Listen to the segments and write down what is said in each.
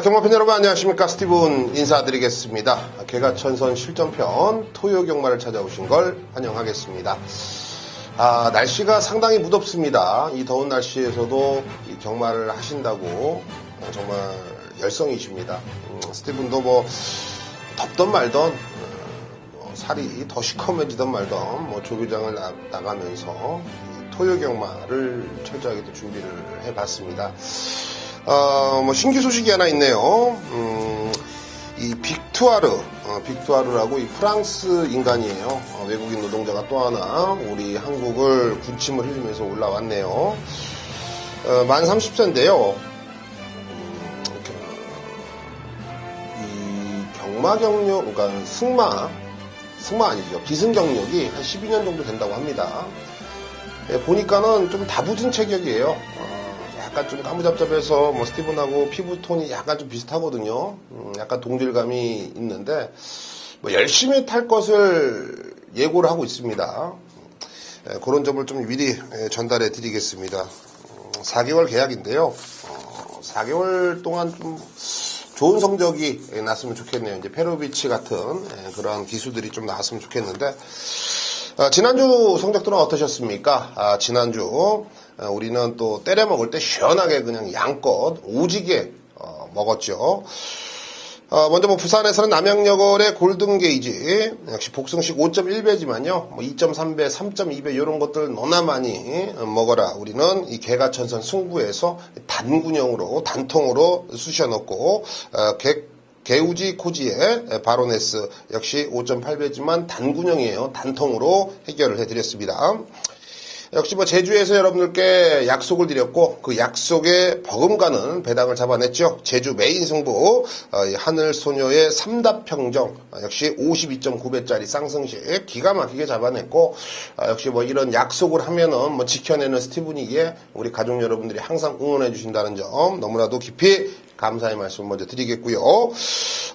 자, 경마팬 여러분 안녕하십니까. 스티븐 인사드리겠습니다. 개가천선 실전편 토요 경마를 찾아오신 걸 환영하겠습니다. 아, 날씨가 상당히 무덥습니다. 이 더운 날씨에서도 이 경마를 하신다고 정말 열성이십니다. 음, 스티븐도 뭐 덥던 말던 음, 뭐 살이 더 시커매지던 말던 뭐 조교장을 나, 나가면서 이 토요 경마를 철저하게 또 준비를 해봤습니다. 어, 뭐 신규 소식이 하나 있네요. 음, 이 빅투아르, 어, 빅투아르라고 이 프랑스 인간이에요. 어, 외국인 노동자가 또 하나 우리 한국을 군침을 흘리면서 올라왔네요. 어, 만 30세인데요. 음, 이 경마 경력, 그러니까 승마, 승마 아니죠. 기승 경력이 한 12년 정도 된다고 합니다. 예, 보니까는 좀 다부진 체격이에요. 어, 약간 좀 까무잡잡해서 뭐 스티븐하고 피부 톤이 약간 좀 비슷하거든요. 음, 약간 동질감이 있는데 뭐 열심히 탈 것을 예고를 하고 있습니다. 예, 그런 점을 좀 미리 예, 전달해 드리겠습니다. 음, 4개월 계약인데요. 어, 4개월 동안 좀 좋은 성적이 예, 났으면 좋겠네요. 이제 페로비치 같은 예, 그런 기수들이 좀 나왔으면 좋겠는데 아, 지난주 성적들은 어떠셨습니까? 아, 지난주 아, 우리는 또 때려 먹을 때 시원하게 그냥 양껏 오지게 어, 먹었죠. 어, 먼저 뭐 부산에서는 남양여걸의 골든 게이지 역시 복승식 5.1배지만요. 뭐 2.3배, 3.2배 이런 것들 너나 많이 어, 먹어라. 우리는 이 개가천선 승부에서 단군형으로 단통으로 쑤셔 넣고 어, 개 개우지 코지의 바로네스 역시 5.8배지만 단군형이에요. 단통으로 해결을 해드렸습니다. 역시 뭐 제주에서 여러분들께 약속을 드렸고 그 약속에 버금가는 배당을 잡아냈죠. 제주 메인 승부 어, 하늘 소녀의 삼답평정 어, 역시 52.9배짜리 쌍승식 기가 막히게 잡아냈고 어, 역시 뭐 이런 약속을 하면은 뭐 지켜내는 스티븐이기에 우리 가족 여러분들이 항상 응원해 주신다는 점 너무나도 깊이 감사의 말씀 먼저 드리겠고요.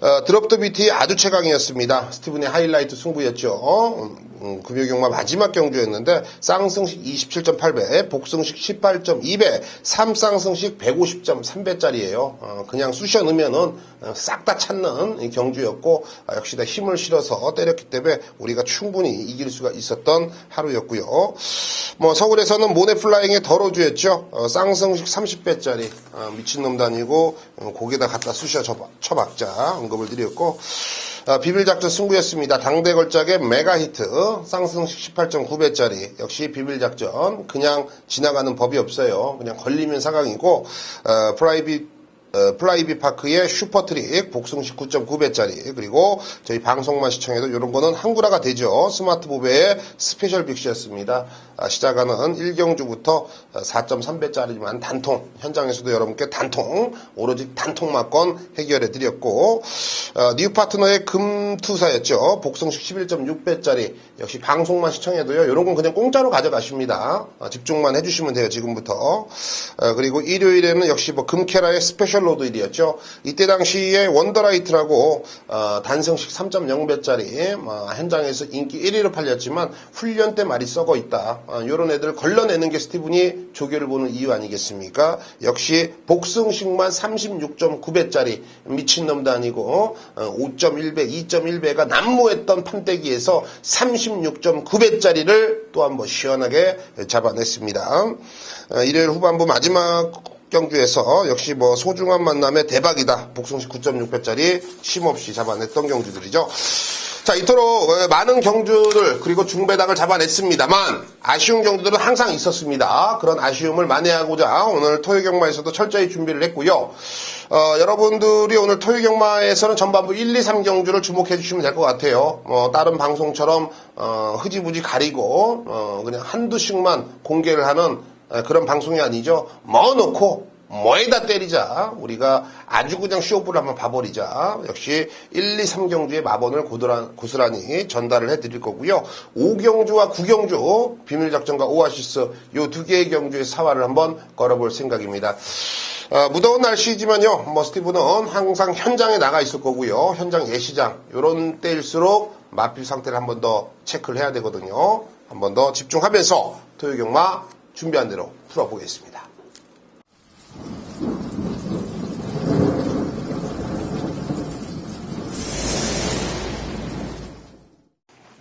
어, 드롭 더 비티 아주 최강이었습니다. 스티븐의 하이라이트 승부였죠. 음, 금요경마 마지막 경주였는데 쌍승식 27.8배, 복승식 18.2배, 삼쌍승식 150.3배짜리예요. 어, 그냥 쑤셔 넣으면은 어, 싹다 찾는 경주였고 아, 역시 다 힘을 실어서 때렸기 때문에 우리가 충분히 이길 수가 있었던 하루였고요. 뭐 서울에서는 모네플라잉의 더러주였죠. 어, 쌍승식 30배짜리 어, 미친놈 다니고 어, 고기다 갖다 쑤셔 쳐박자 언급을 드렸고 어, 비빌작전 승부였습니다. 당대 걸작의 메가히트 쌍승식 18.9배짜리 역시 비빌작전 그냥 지나가는 법이 없어요. 그냥 걸리면 사강이고 어, 프라이빗 어, 플라이비 파크의 슈퍼트릭 복승식 9.9배짜리 그리고 저희 방송만 시청해도 이런 거는 한구라가 되죠. 스마트 보배의 스페셜 빅시였습니다. 아, 시작하는 1경주부터 4.3배짜리지만 단통 현장에서도 여러분께 단통 오로지 단통 막건 해결해 드렸고 어, 뉴 파트너의 금투사였죠. 복승식 11.6배짜리 역시 방송만 시청해도요. 이런 건 그냥 공짜로 가져가십니다. 어, 집중만 해주시면 돼요. 지금부터 어, 그리고 일요일에는 역시 뭐 금케라의 스페셜 로드일이었죠. 이때 당시에 원더라이트라고 어, 단성식 3.0배짜리 어, 현장에서 인기 1위로 팔렸지만 훈련 때 말이 썩어 있다. 어, 이런 애들 걸러내는 게 스티븐이 조교를 보는 이유 아니겠습니까? 역시 복승식만 36.9배짜리 미친놈도 아니고 어, 5.1배, 2.1배가 난무했던 판때기에서 36.9배짜리를 또 한번 시원하게 잡아냈습니다. 어, 일요일 후반부 마지막 경주에서 역시 뭐 소중한 만남의 대박이다. 복승식 9.6배짜리 쉼없이 잡아냈던 경주들이죠. 자, 이토록 어, 많은 경주들 그리고 중배당을 잡아냈습니다만 아쉬운 경주들은 항상 있었습니다. 그런 아쉬움을 만회하고자 오늘 토요경마에서도 철저히 준비를 했고요. 어, 여러분들이 오늘 토요경마에서는 전반부 1, 2, 3 경주를 주목해 주시면 될 것 같아요. 뭐 다른 방송처럼 어, 흐지부지 가리고 어, 그냥 한두 씩만 공개를 하는 그런 방송이 아니죠. 뭐 놓고 뭐에다 때리자. 우리가 아주 그냥 쇼부를 한번 봐버리자. 역시 1, 2, 3경주의 마번을 고스란히 전달을 해드릴 거고요. 5경주와 9경주, 비밀작전과 오아시스 이두 개의 경주의 사활을 한번 걸어볼 생각입니다. 어, 무더운 날씨지만요. 뭐 스티브는 항상 현장에 나가 있을 거고요. 현장 예시장 이런 때일수록 마필 상태를 한번 더 체크를 해야 되거든요. 한번 더 집중하면서 토요경마 준비한 대로 풀어보겠습니다.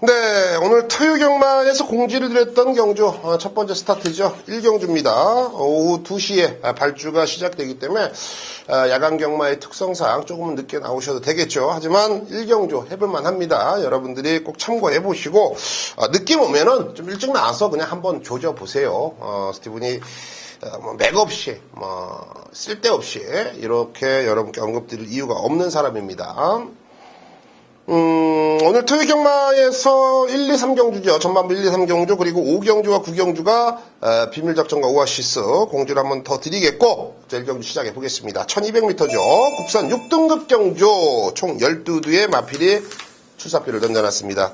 네, 오늘 토요경마에서 공지를 드렸던 경주 어, 첫 번째 스타트죠. 1경주입니다. 오후 2시에 아, 발주가 시작되기 때문에 아, 야간 경마의 특성상 조금은 늦게 나오셔도 되겠죠. 하지만 1경주 해볼만 합니다. 여러분들이 꼭 참고해 보시고 어, 느낌 오면은 좀 일찍 나와서 그냥 한번 조져 보세요. 어, 스티븐이 어, 뭐 맥없이 뭐 쓸데없이 이렇게 여러분께 언급드릴 이유가 없는 사람입니다. 음, 오늘 토요 경마에서 1, 2, 3경주죠. 전반부 1, 2, 3경주, 그리고 5경주와 9경주가 어, 비밀작전과 오아시스 공지를 한 번 더 드리겠고, 자, 1경주 시작해 보겠습니다. 1200m죠. 국산 6등급 경주, 총 12두의 마필이 출사표를 던져놨습니다.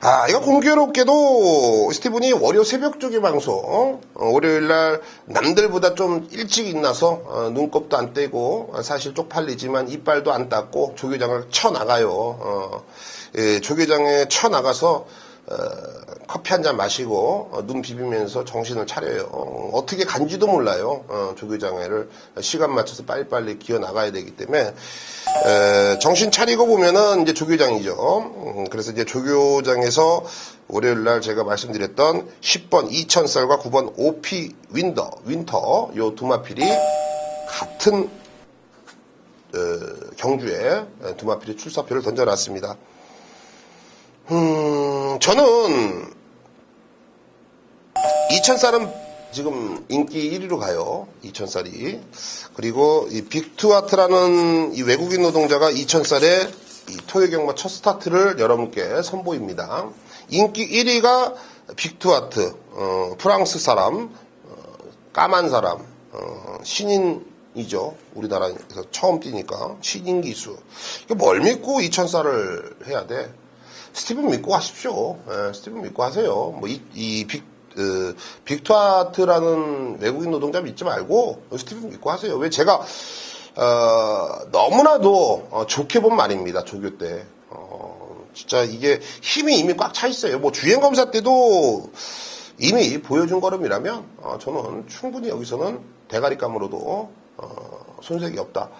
아, 이거 공교롭게도 스티븐이 월요 새벽 쪽에 방송, 어, 월요일 날 남들보다 좀 일찍 일어나서 어, 눈곱도 안 떼고 어, 사실 쪽팔리지만 이빨도 안 닦고 조교장을 쳐 나가요. 어, 예, 조교장에 쳐 나가서 어, 커피 한 잔 마시고 어, 눈 비비면서 정신을 차려요. 어, 떻게 간지도 몰라요. 어, 조교장회를 시간 맞춰서 빨리빨리 기어 나가야 되기 때문에 에, 정신 차리고 보면은 이제 조교장이죠. 음, 그래서 이제 조교장에서 월요일 날 제가 말씀드렸던 10번 2000쌀과 9번 OP 윈더, 윈터 요 두 마필이 같은 어, 경주에 두 마필이 출사표를 던져놨습니다. 음, 저는 2000쌀은 지금 인기 1위로 가요. 2000쌀이. 그리고 이 빅투아트라는 이 외국인 노동자가 2000쌀에 이 토요경마 첫 스타트를 여러분께 선보입니다. 인기 1위가 빅투아트, 어, 프랑스 사람, 어, 까만 사람, 어, 신인이죠. 우리나라에서 처음 뛰니까. 신인 기수. 뭘 믿고 2000쌀을 해야 돼? 스티븐 믿고 하십시오. 예, 스티븐 믿고 하세요. 뭐, 이, 이 빅, 그, 빅투아트라는 외국인 노동자 믿지 말고, 스티븐 믿고 하세요. 왜 제가, 어, 너무나도 어, 좋게 본 말입니다. 조교 때. 어, 진짜 이게 힘이 이미 꽉 차 있어요. 뭐, 주행 검사 때도 이미 보여준 걸음이라면, 어, 저는 충분히 여기서는 대가리감으로도, 어, 손색이 없다.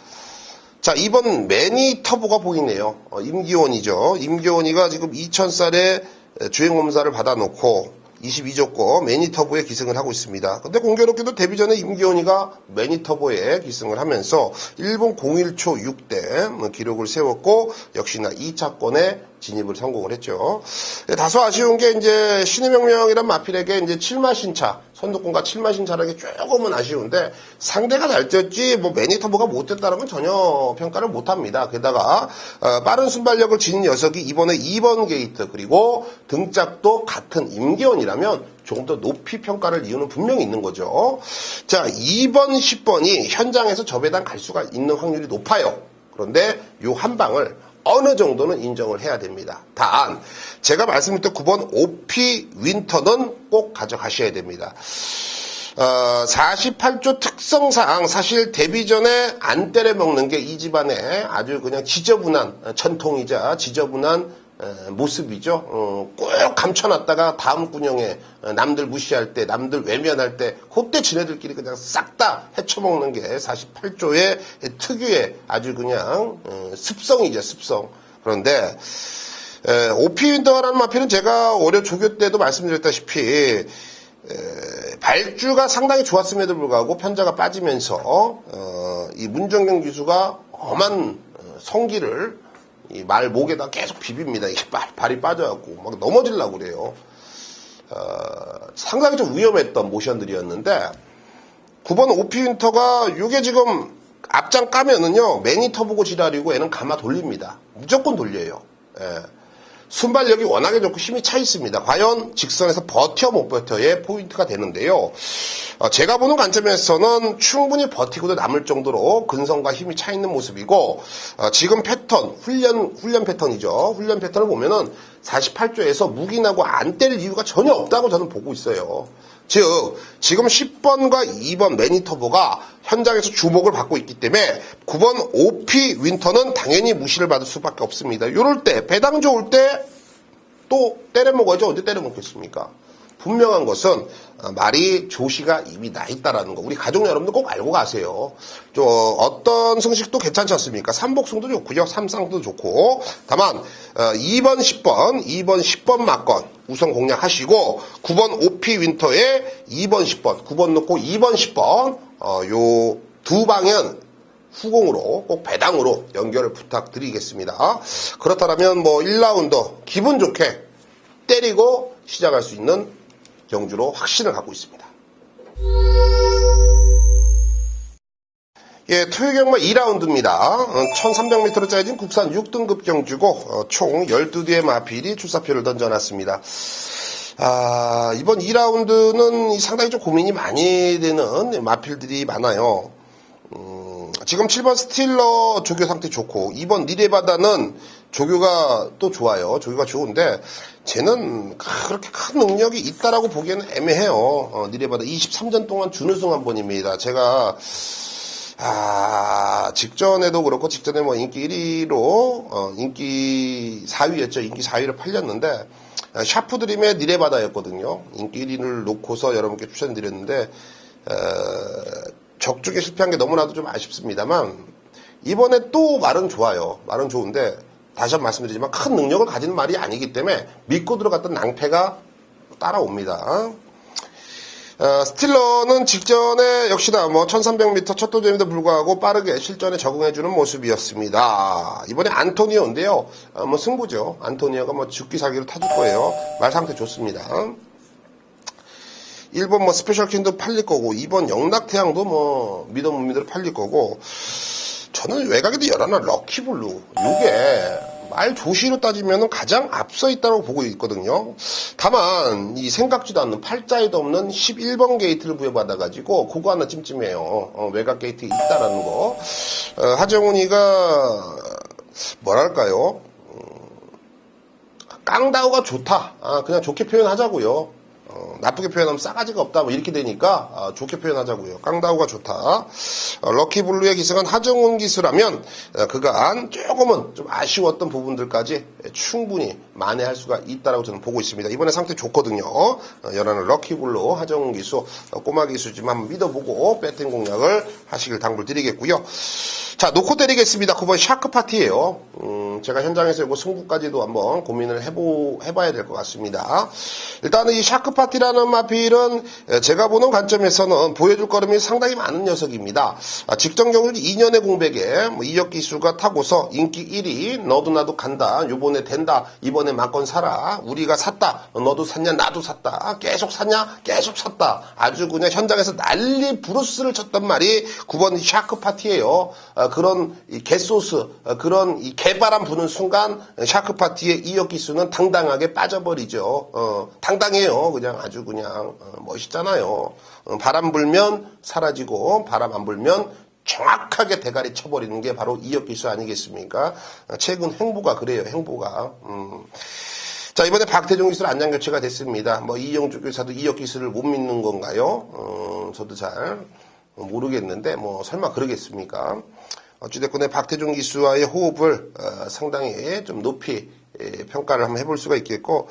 자, 이번 매니 터보가 보이네요. 어, 임기원이죠. 임기원이가 지금 2000살에 주행검사를 받아놓고 22조고 매니터보에 기승을 하고 있습니다. 근데 공교롭게도 데뷔 전에 임기원이가 매니터보에 기승을 하면서 일본 01초 6대 기록을 세웠고 역시나 2차권에 진입을 성공을 했죠. 다소 아쉬운 게 이제 신의 명령이란 마필에게 이제 7마 신차, 선두권과 7마 신차라는 게 조금은 아쉬운데 상대가 잘 뛰었지 뭐 매니터보가 못 뛰었다는 건 전혀 평가를 못 합니다. 게다가 어, 빠른 순발력을 지닌 녀석이 이번에 2번 게이트 그리고 등짝도 같은 임기원이라면 조금 더 높이 평가를 이유는 분명히 있는 거죠. 자, 2번, 10번이 현장에서 저 배당 갈 수가 있는 확률이 높아요. 그런데 요 한 방을 어느 정도는 인정을 해야 됩니다. 단, 제가 말씀드렸던 9번 OP 윈터는 꼭 가져가셔야 됩니다. 어, 48조 특성상 사실 데뷔 전에 안 때려 먹는 게 이 집안의 아주 그냥 지저분한 전통이자 지저분한 에, 모습이죠. 어, 꼭 감춰놨다가 다음 군영에 어, 남들 무시할 때, 남들 외면할 때, 그때 지네들끼리 그냥 싹 다 헤쳐먹는 게 48조의 특유의 아주 그냥 어, 습성이죠, 습성. 그런데 에, 오피 윈더라는 마피는 제가 올해 조교 때도 말씀드렸다시피 에, 발주가 상당히 좋았음에도 불구하고 편자가 빠지면서 어, 이 문정경 기수가 엄한 어, 성기를 이 말 목에다 계속 비빕니다. 이게 발, 발이 빠져갖고 막 넘어지려고 그래요. 어, 상당히 좀 위험했던 모션들이었는데 9번 오피 윈터가 이게 지금 앞장 까면은요 매니터 보고 지랄이고 애는 감아 돌립니다. 무조건 돌려요. 예. 순발력이 워낙에 좋고 힘이 차 있습니다. 과연 직선에서 버텨 못 버텨의 포인트가 되는데요. 어, 제가 보는 관점에서는 충분히 버티고도 남을 정도로 근성과 힘이 차 있는 모습이고 어, 지금 패턴 훈련 훈련 패턴이죠. 훈련 패턴을 보면은 48조에서 무기나고 안 때릴 이유가 전혀 없다고 저는 보고 있어요. 즉 지금 10번과 2번 매니터보가 현장에서 주목을 받고 있기 때문에 9번 OP 윈터는 당연히 무시를 받을 수밖에 없습니다. 이럴 때 배당 좋을 때 또 때려 먹어야죠. 언제 때려 먹겠습니까? 분명한 것은 어, 말이 조시가 이미 나 있다라는 거. 우리 가족 여러분들 꼭 알고 가세요. 저 어떤 승식도 괜찮지 않습니까? 삼복승도 좋고요. 삼상도 좋고. 다만 어, 2번, 10번, 2번, 10번 막건 우선 공략하시고 9번 오피 윈터에 2번, 10번, 9번 넣고 2번, 10번 어, 요두 방은 후공으로 꼭 배당으로 연결을 부탁드리겠습니다. 그렇다면 뭐 1라운드 기분 좋게 때리고 시작할 수 있는 경주로 확신을 갖고 있습니다. 예, 토요경마 2라운드입니다. 1300m로 짜여진 국산 6등급 경주고 어, 총 12대의 마필이 출사표를 던져놨습니다. 아, 이번 2라운드는 상당히 좀 고민이 많이 되는 마필들이 많아요. 음, 지금 7번 스틸러 조교 상태 좋고 2번 니레바다는 조교가 또 좋아요. 조교가 좋은데 쟤는 그렇게 큰 능력이 있다라고 보기에는 애매해요. 어, 니레바다 23전 동안 준우승 한 번입니다. 제가 아, 직전에도 그렇고, 직전에 뭐 인기 1위로, 어, 인기 4위였죠. 인기 4위를 팔렸는데, 아, 샤프 드림의 니레바다였거든요. 인기 1위를 놓고서 여러분께 추천드렸는데, 어, 적중에 실패한 게 너무나도 좀 아쉽습니다만, 이번에 또 말은 좋아요. 말은 좋은데, 다시 한번 말씀드리지만 큰 능력을 가지는 말이 아니기 때문에 믿고 들어갔던 낭패가 따라옵니다. 어, 스틸러는 직전에 역시나 뭐 1300m 첫 도전임에도 불구하고 빠르게 실전에 적응해주는 모습이었습니다. 이번에 안토니오인데요. 어, 뭐 승부죠. 안토니오가 뭐 죽기 살기로 타줄 거예요. 말 상태 좋습니다. 1번 뭐 스페셜 킨도 팔릴 거고 2번 영락태양도 뭐 믿어 못 믿어로 팔릴 거고 저는 외곽에도 열하나 럭키블루 이게 말 조시로 따지면 가장 앞서 있다고 보고 있거든요. 다만 이 생각지도 않는 팔자에도 없는 11번 게이트를 부여받아가지고 그거 하나 찜찜해요. 어, 외곽 게이트 있다라는 거. 어, 하정훈이가 뭐랄까요? 음, 깡다우가 좋다. 아, 그냥 좋게 표현하자고요. 어, 나쁘게 표현하면 싸가지가 없다 뭐 이렇게 되니까 어, 좋게 표현하자고요. 깡다우가 좋다. 어, 럭키블루의 기승은 하정훈 기수라면 어, 그간 조금은 좀 아쉬웠던 부분들까지 충분히 만회할 수가 있다라고 저는 보고 있습니다. 이번에 상태 좋거든요. 어, 열하는 럭키블루 하정훈 기수 어, 꼬마 기수지만 한번 믿어보고 배팅 공략을 하시길 당부드리겠고요. 자 놓고 때리겠습니다. 9번 샤크 파티예요. 음, 제가 현장에서 이거 승부까지도 한번 고민을 해보, 해봐야 될 것 같습니다. 일단은 이 샤크 파티라는 마필은 제가 보는 관점에서는 보여줄 걸음이 상당히 많은 녀석입니다. 아, 직전 경률 2년의 공백에 뭐 이적 기수가 타고서 인기 1위 너도 나도 간다. 요번에 된다. 이번에 막건 사라. 우리가 샀다. 너도 샀냐 나도 샀다. 계속 샀냐 계속 샀다. 아주 그냥 현장에서 난리 브루스를 쳤던 말이 9번 샤크 파티예요. 아, 그런 이 개소스 아, 그런 이 개바람 부는 순간 샤크 파티의 이적 기수는 당당하게 빠져버리죠. 어, 당당해요. 그냥 아주 그냥 어, 멋있잖아요. 어, 바람 불면 사라지고 바람 안 불면 정확하게 대가리 쳐버리는 게 바로 이적 기수 아니겠습니까? 어, 최근 행보가 그래요. 행보가. 음. 자 이번에 박태종 기술 안장 교체가 됐습니다. 뭐 이영주 교사도 이적 기술을 못 믿는 건가요? 어, 저도 잘 모르겠는데 뭐 설마 그러겠습니까? 어찌됐건 박태종 기수와의 호흡을 어, 상당히 좀 높이 예, 평가를 한번 해볼 수가 있겠고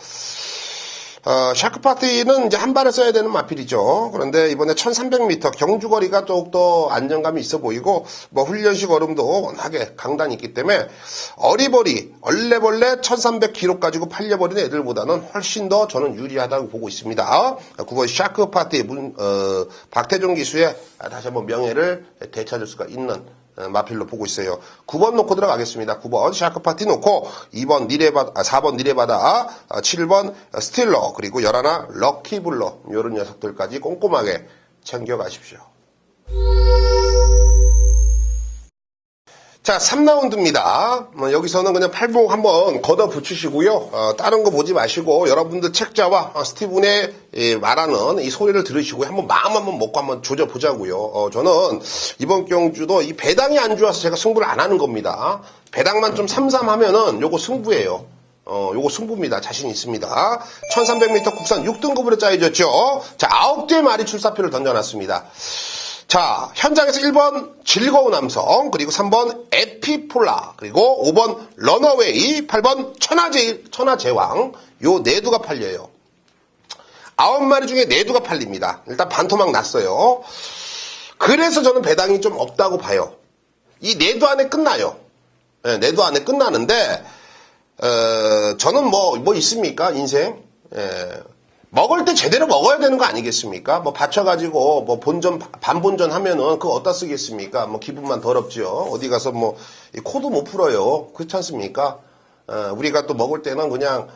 어, 샤크 파티는 이제 한 발에 써야 되는 마필이죠. 그런데 이번에 1300m 경주 거리가 더욱더 안정감이 있어 보이고, 뭐 훈련식 얼음도 워낙에 강단이 있기 때문에 어리버리, 얼레벌레 1300km 가지고 팔려버린 애들보다는 훨씬 더 저는 유리하다고 보고 있습니다. 9번 샤크 파티, 문, 어, 박태종 기수의 다시 한번 명예를 되찾을 수가 있는 어, 마필로 보고 있어요. 9번 놓고 들어가겠습니다. 9번 샤크 파티 놓고 2번 니레바다, 아, 4번 니레바다, 7번 스틸러, 그리고 11 럭키블러 이런 녀석들까지 꼼꼼하게 챙겨가십시오. 자, 3라운드입니다. 뭐 여기서는 그냥 팔목 한번 걷어 붙이시고요. 어, 다른 거 보지 마시고 여러분들 책자와 어, 스티븐의 예, 말하는 이 소리를 들으시고 한번 마음 한번 먹고 한번 조져 보자고요. 어, 저는 이번 경주도 이 배당이 안 좋아서 제가 승부를 안 하는 겁니다. 배당만 좀 삼삼하면은 요거 승부예요. 어, 요거 승부입니다. 자신 있습니다. 1300m 국산 6등급으로 짜여졌죠. 자, 9대의 말이 출사표를 던져놨습니다. 자, 현장에서 1번 즐거운 남성, 그리고 3번 에피폴라, 그리고 5번 러너웨이, 8번 천하제, 천하제왕, 요 네 두가 팔려요. 아홉 마리 중에 네두가 팔립니다. 일단 반토막 났어요. 그래서 저는 배당이 좀 없다고 봐요. 이 네두 안에 끝나요. 예, 네두 안에 끝나는데 어, 저는 뭐, 뭐 있습니까? 인생. 예. 먹을 때 제대로 먹어야 되는 거 아니겠습니까? 뭐 받쳐가지고 뭐 본전, 반본전 하면은 그거 어디다 쓰겠습니까? 뭐 기분만 더럽지요. 어디 가서 뭐이 코도 못 풀어요. 그렇지 않습니까? 어, 우리가 또 먹을 때는 그냥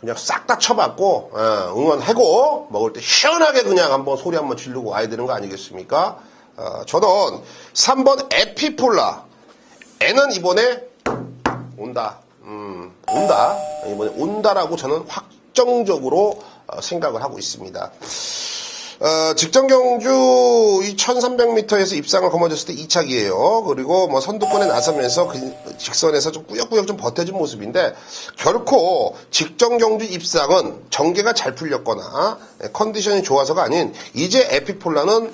그냥 싹 다 쳐받고 어, 응원하고 먹을 때 시원하게 그냥 한번 소리 한번 지르고 와야 되는 거 아니겠습니까? 어, 저는 3번 에피폴라 애는 이번에 온다. 음, 온다. 이번에 온다라고 저는 확정적으로 어, 생각을 하고 있습니다. 어, 직전 경주 이 1300m에서 입상을 거머졌을 때 2착이에요. 그리고 뭐 선두권에 나서면서 그 직선에서 좀 꾸역꾸역 좀 버텨준 모습인데 결코 직전 경주 입상은 전개가 잘 풀렸거나 예, 컨디션이 좋아서가 아닌 이제 에피폴라는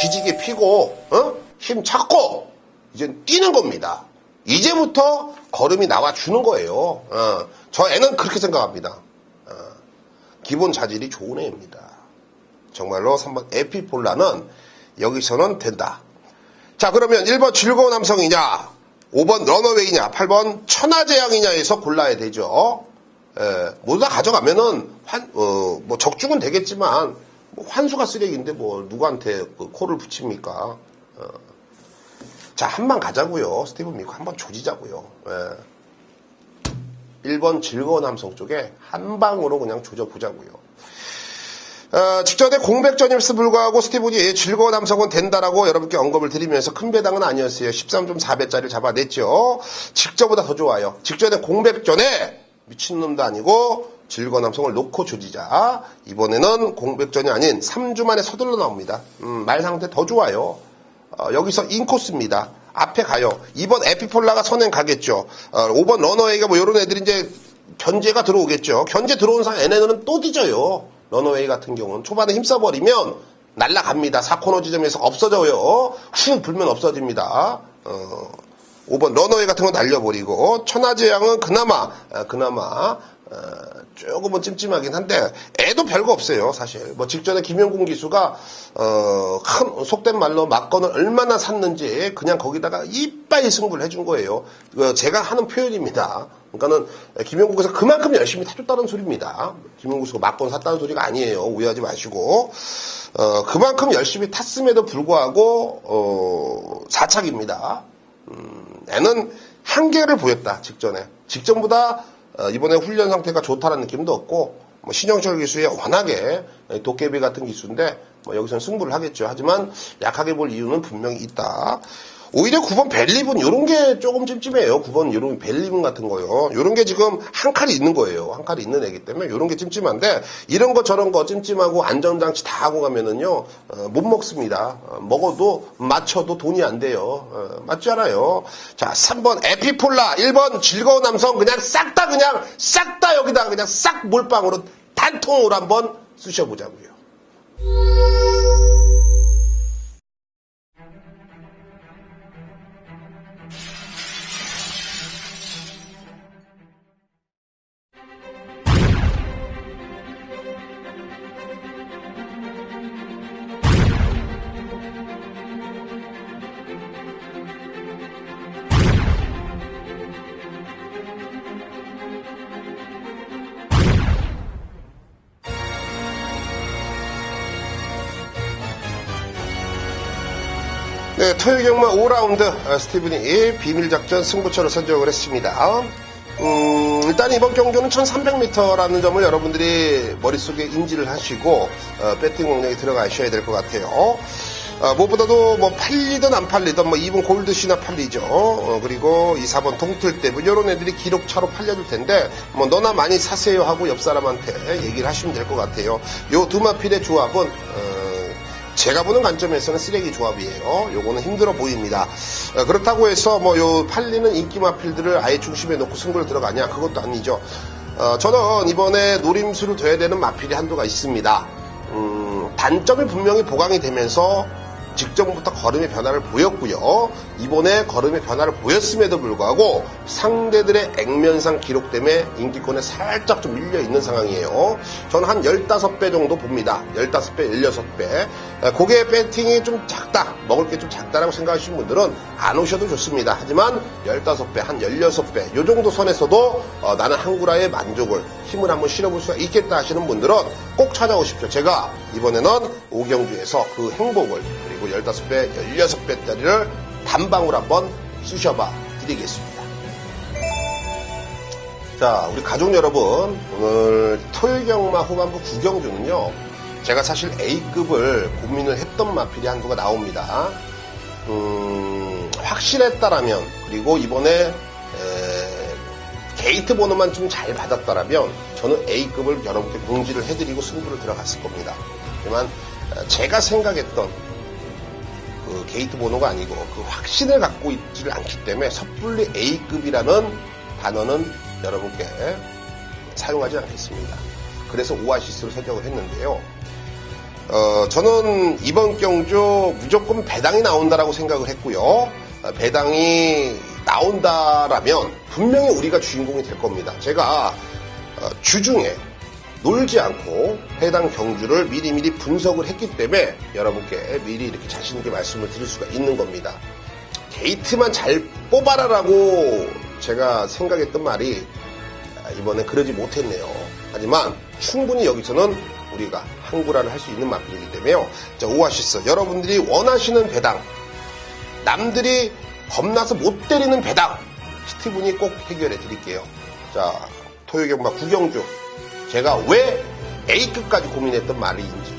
기지개 피고 어? 힘 찾고 이제 뛰는 겁니다. 이제부터 걸음이 나와 주는 거예요. 어, 저 애는 그렇게 생각합니다. 어, 기본 자질이 좋은 애입니다. 정말로 3번 에피폴라는 여기서는 된다. 자 그러면 1번 즐거운 남성이냐 5번 러너웨이냐 8번 천하제왕이냐에서 골라야 되죠. 예, 모두 다 가져가면은 환, 어, 뭐 적중은 되겠지만 뭐 환수가 쓰레기인데 뭐 누구한테 그 코를 붙입니까? 어. 자, 한방 가자고요. 스티븐 미코 한 번 조지자고요. 예. 1번 즐거운 남성 쪽에 한 방으로 그냥 조져보자고요. 어, 직전에 공백 전임에도 불구하고 스티븐이 즐거운 남성은 된다라고 여러분께 언급을 드리면서 큰 배당은 아니었어요. 13.4배짜리를 잡아냈죠. 직전보다 더 좋아요. 직전에 공백 전에 미친놈도 아니고 즐거운 남성을 놓고 조지자. 이번에는 공백전이 아닌 3주 만에 서둘러 나옵니다. 음, 말 상태 더 좋아요. 어, 여기서 인코스입니다. 앞에 가요. 2번 에피폴라가 선행 가겠죠. 어, 5번 러너웨이가 뭐 이런 애들이 이제 견제가 들어오겠죠. 견제 들어온 상황 얘네들은 또 뒤져요. 러너웨이 같은 경우는 초반에 힘써버리면 날라갑니다. 4코너 지점에서 없어져요. 후 불면 없어집니다. 어, 5번 러너웨이 같은 건 날려버리고 천하제왕은 그나마 아, 그나마 어, 조금은 찜찜하긴 한데 애도 별거 없어요 사실. 뭐 직전에 김영군 기수가 어, 큰 속된 말로 막건을 얼마나 샀는지 그냥 거기다가 이빠이 승부를 해준 거예요. 그 제가 하는 표현입니다. 그러니까는 김영국에서 그만큼 열심히 타줬다는 소리입니다. 김영국에서 막건 샀다는 소리가 아니에요. 오해하지 마시고. 어, 그만큼 열심히 탔음에도 불구하고 어, 4착입니다. 음, 애는 한계를 보였다 직전에. 직전보다 어, 이번에 훈련 상태가 좋다는 느낌도 없고 뭐 신영철 기수의 워낙에 도깨비 같은 기수인데 뭐 여기서는 승부를 하겠죠. 하지만 약하게 볼 이유는 분명히 있다. 오히려 9번 벨리븐 이런 게 조금 찜찜해요. 9번 이런 벨리븐 같은 거요. 이런 게 지금 한 칼이 있는 거예요. 한 칼이 있는 애기 때문에 이런 게 찜찜한데 이런 거 저런 거 찜찜하고 안전장치 다 하고 가면은요 어, 못 먹습니다. 어, 먹어도 맞춰도 돈이 안 돼요. 어, 맞지 않아요. 자 3번 에피폴라 1번 즐거운 남성 그냥 싹 다 그냥 싹 다 여기다 그냥 싹 몰빵으로 단통으로 한번 쑤셔보자고요. 네, 토요일 경마 5라운드 아, 스티븐이 비밀작전 승부처를 선정을 했습니다. 음, 일단 이번 경주는 1300m라는 점을 여러분들이 머릿속에 인지를 하시고 어, 배팅 공략에 들어가셔야 될 것 같아요. 어, 무엇보다도 뭐 팔리든 안 팔리든 뭐 2번 골드시나 팔리죠. 어, 그리고 2, 4번 통틀대 뭐 이런 애들이 기록차로 팔려줄 텐데 뭐 너나 많이 사세요 하고 옆 사람한테 얘기를 하시면 될 것 같아요. 요 두 마필의 조합은 어, 제가 보는 관점에서는 쓰레기 조합이에요. 요거는 힘들어 보입니다. 어, 그렇다고 해서 뭐 요 팔리는 인기 마필들을 아예 중심에 놓고 승부를 들어가냐? 그것도 아니죠. 어, 저는 이번에 노림수를 둬야 되는 마필이 한도가 있습니다. 음, 단점이 분명히 보강이 되면서 직전부터 걸음의 변화를 보였고요. 이번에 걸음의 변화를 보였음에도 불구하고 상대들의 액면상 기록 때문에 인기권에 살짝 좀 밀려 있는 상황이에요. 저는 한 15배 정도 봅니다. 15배, 16배. 고개 배팅이 좀 작다, 먹을 게 좀 작다라고 생각하시는 분들은 안 오셔도 좋습니다. 하지만 15배, 한 16배, 요 정도 선에서도 어, 나는 한구라의 만족을, 힘을 한번 실어볼 수가 있겠다 하시는 분들은 꼭 찾아오십시오. 제가 이번에는 오경주에서 그 행복을 그리고 15배, 16배짜리를 단방울 한번 쑤셔봐 드리겠습니다. 자, 우리 가족 여러분, 오늘 토요경마 후반부 구경주는요, 제가 사실 A급을 고민을 했던 마필이 한두가 나옵니다. 음, 확실했다라면, 그리고 이번에, 에, 게이트 번호만 좀 잘 받았다라면, 저는 A급을 여러분께 공지를 해드리고 승부를 들어갔을 겁니다. 하지만, 어, 제가 생각했던 그 게이트 번호가 아니고 그 확신을 갖고 있지를 않기 때문에 섣불리 A급이라는 단어는 여러분께 사용하지 않겠습니다. 그래서 오아시스로 선정을 했는데요. 어, 저는 이번 경주 무조건 배당이 나온다라고 생각을 했고요. 어, 배당이 나온다라면 분명히 우리가 주인공이 될 겁니다. 제가 어, 주중에 놀지 않고 해당 경주를 미리미리 분석을 했기 때문에 여러분께 미리 이렇게 자신 있게 말씀을 드릴 수가 있는 겁니다. 게이트만 잘 뽑아라라고 제가 생각했던 말이 이번에 그러지 못했네요. 하지만 충분히 여기서는 우리가 한구라를 할 수 있는 마필이기 때문에요. 자, 오아시스. 여러분들이 원하시는 배당. 남들이 겁나서 못 때리는 배당. 스티븐이 꼭 해결해 드릴게요. 자, 토요경마 구경주. 제가 왜 A급까지 고민했던 말인지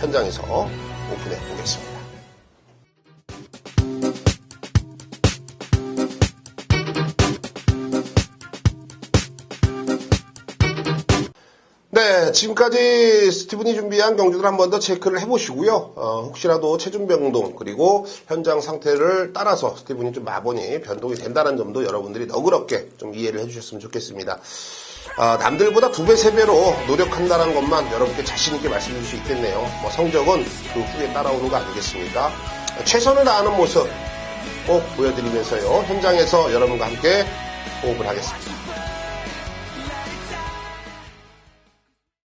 현장에서 오픈해 보겠습니다. 네, 지금까지 스티븐이 준비한 경주들 한 번 더 체크를 해보시고요. 어, 혹시라도 체중 변동 그리고 현장 상태를 따라서 스티븐이 좀 마번이 변동이 된다는 점도 여러분들이 너그럽게 좀 이해를 해주셨으면 좋겠습니다. 아, 남들보다 두 배, 세 배로 노력한다는 것만 여러분께 자신있게 말씀드릴 수 있겠네요. 뭐 성적은 그 후에 따라오는 거 아니겠습니까? 최선을 다하는 모습 꼭 보여드리면서요. 현장에서 여러분과 함께 호흡을 하겠습니다.